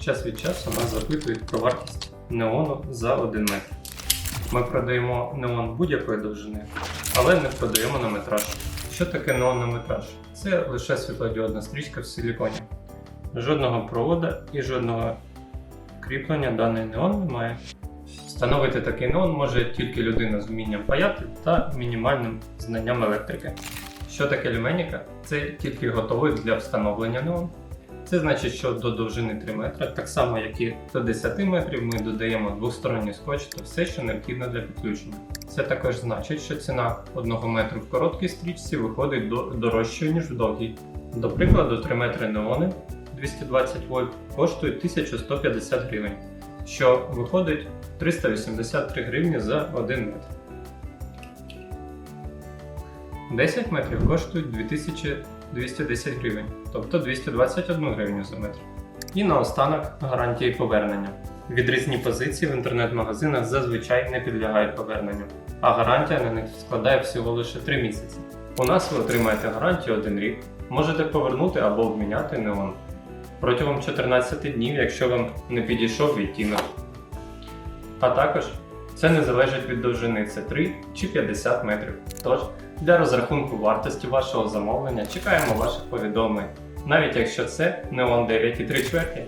час від часу нас запитують про вартість неону за 1 метр. Ми продаємо неон будь-якої довжини, але не продаємо на метраж. Що таке неон на метраж? Це лише світлодіодна стрічка в силіконі. Жодного провода і жодного кріплення даний неон немає. Встановити такий неон може тільки людина з вмінням паяти та мінімальним знанням електрики. Що таке люменіка? Це тільки готовий для встановлення неон. Це значить, що до довжини 3 метри, так само як і до 10 метрів, ми додаємо двосторонній скотч та все, що необхідно для підключення. Це також значить, що ціна 1 метру в короткій стрічці виходить до- дорожчою, ніж в довгій. До прикладу, 3 метри неони 220 вольт коштують 1150 гривень, що виходить 383 гривні за 1 метр. 10 метрів коштують 2210 гривень, тобто 221 гривню за метр. І наостанок гарантії повернення. Відрізні позиції в інтернет-магазинах зазвичай не підлягають поверненню, а гарантія на них складає всього лише 3 місяці. У нас ви отримаєте гарантію 1 рік, можете повернути або обміняти неон протягом 14 днів, якщо вам не підійшов відтінок. А також це не залежить від довжини, це 3 чи 50 метрів. Тож, для розрахунку вартості вашого замовлення чекаємо ваших повідомлень, навіть якщо це неон 9,3 чверті.